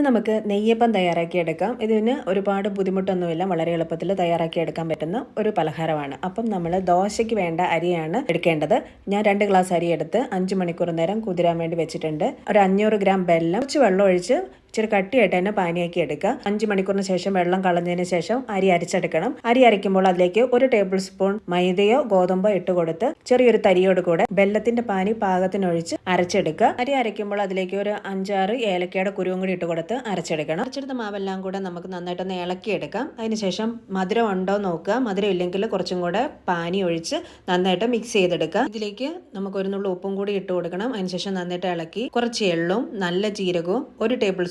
നമുക്ക് നെയ്യപ്പം തയ്യാറാക്കിയെടുക്കാം ഇതിന് ഒരുപാട് ബുദ്ധിമുട്ടൊന്നുമില്ല. വളരെ എളുപ്പത്തിൽ തയ്യാറാക്കിയെടുക്കാൻ പറ്റുന്ന ഒരു പലഹാരമാണ്. അപ്പം നമ്മൾ ദോശയ്ക്ക് വേണ്ട അരിയാണ് എടുക്കേണ്ടത്. ഞാൻ രണ്ട് ഗ്ലാസ് അരി എടുത്ത് അഞ്ച് മണിക്കൂർ നേരം കുതിരാൻ വേണ്ടി വെച്ചിട്ടുണ്ട്. ഒരു അഞ്ഞൂറ് ഗ്രാം ബെല്ലം കുറച്ച് വെള്ളം ഒഴിച്ച് ഇച്ചിരി കട്ടിയായിട്ട് തന്നെ പാനിയാക്കി എടുക്കുക അഞ്ച് മണിക്കൂറിന് ശേഷം വെള്ളം കളഞ്ഞതിന് ശേഷം അരി അരച്ചെടുക്കണം. അരി അരയ്ക്കുമ്പോൾ അതിലേക്ക് ഒരു ടേബിൾ സ്പൂൺ മൈദയോ ഗോതമ്പോ ഇട്ട് കൊടുത്ത് ചെറിയൊരു തരിയോട് കൂടെ വെല്ലത്തിന്റെ പാനി പാകത്തിനൊഴിച്ച് അരച്ചെടുക്കുക. അരി അരയ്ക്കുമ്പോൾ അതിലേക്ക് ഒരു അഞ്ചാറ് ഏലക്കയുടെ കുരുവും കൂടി ഇട്ട് കൊടുത്ത് അരച്ചെടുക്കണം. അരച്ചെടുത്ത മാവെല്ലാം കൂടെ നമുക്ക് നന്നായിട്ടൊന്ന് ഇളക്കിയെടുക്കാം. അതിനുശേഷം മധുരം ഉണ്ടോ നോക്കുക. മധുരം ഇല്ലെങ്കിൽ കുറച്ചും കൂടെ പാനി ഒഴിച്ച് നന്നായിട്ട് മിക്സ് ചെയ്തെടുക്കുക. ഇതിലേക്ക് നമുക്ക് ഒരു നുള്ളു ഉപ്പും കൂടി ഇട്ട് കൊടുക്കണം. അതിനുശേഷം നന്നായിട്ട് ഇളക്കി കുറച്ച് എള്ളും നല്ല ജീരകവും ഒരു ടേബിൾ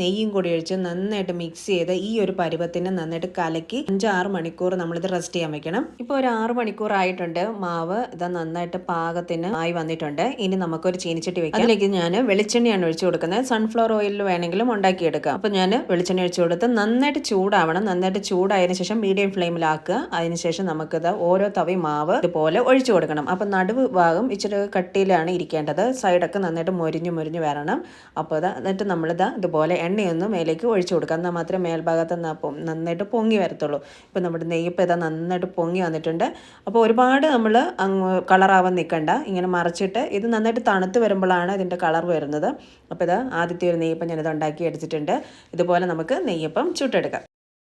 നെയ്യും കൂടി ഒഴിച്ച് നന്നായിട്ട് മിക്സ് ചെയ്ത് ഈ ഒരു പരുവത്തിന് നന്നായിട്ട് കലക്കി അഞ്ചാറ് മണിക്കൂർ നമ്മളിത് റെസ്റ്റ് ചെയ്യാൻ വെക്കണം. ഇപ്പോൾ ഒരു ആറ് മണിക്കൂർ ആയിട്ടുണ്ട്. മാവ് ഇത് നന്നായിട്ട് പാകത്തിന് ആയി വന്നിട്ടുണ്ട്. ഇനി നമുക്കൊരു ചീനിച്ചട്ടി വെക്കാം. അതിലേക്ക് ഞാൻ വെളിച്ചെണ്ണയാണ് ഒഴിച്ചു കൊടുക്കുന്നത്. സൺഫ്ലവർ ഓയിലിൽ വേണമെങ്കിലും ഉണ്ടാക്കിയെടുക്കാം. അപ്പോൾ ഞാൻ വെളിച്ചെണ്ണ ഒഴിച്ചു കൊടുത്ത് നന്നായിട്ട് ചൂടാവണം. നന്നായിട്ട് ചൂടായതിന് ശേഷം മീഡിയം ഫ്ലെയിമിലാക്കുക അതിനുശേഷം നമുക്കിത് ഓരോ തവി മാവ് ഇതുപോലെ ഒഴിച്ചു കൊടുക്കണം. അപ്പം നടുവ് ഭാഗം ഇച്ചിരി കട്ടിയിലാണ് ഇരിക്കേണ്ടത്. സൈഡൊക്കെ നന്നായിട്ട് മൊരിഞ്ഞു മൊരിഞ്ഞു വരണം. അപ്പോൾ ഇതാ എന്നിട്ട് നമ്മളിത് ഇതുപോലെ എണ്ണയൊന്നും മേലേക്ക് ഒഴിച്ചു കൊടുക്കുക. എന്നാൽ മാത്രമേ മേൽഭാഗത്ത് നന്നായിട്ട് പൊങ്ങി വരത്തുള്ളൂ. ഇപ്പോൾ നമ്മുടെ നെയ്യപ്പം ഇതാ നന്നായിട്ട് പൊങ്ങി വന്നിട്ടുണ്ട്. അപ്പോൾ ഒരുപാട് നമ്മൾ അങ്ങ് കളറാവാൻ നിൽക്കണ്ട. ഇങ്ങനെ മറിച്ചിട്ട് ഇത് നന്നായിട്ട് തണുത്ത് വരുമ്പോഴാണ് ഇതിന്റെ കളർ വരുന്നത്. അപ്പോൾ ഇത് ആദ്യത്തെ ഒരു നെയ്യപ്പം ഞാനിത് ഉണ്ടാക്കി എടുത്തിട്ടുണ്ട്. ഇതുപോലെ നമുക്ക് നെയ്യപ്പം ചുട്ടെടുക്കാം.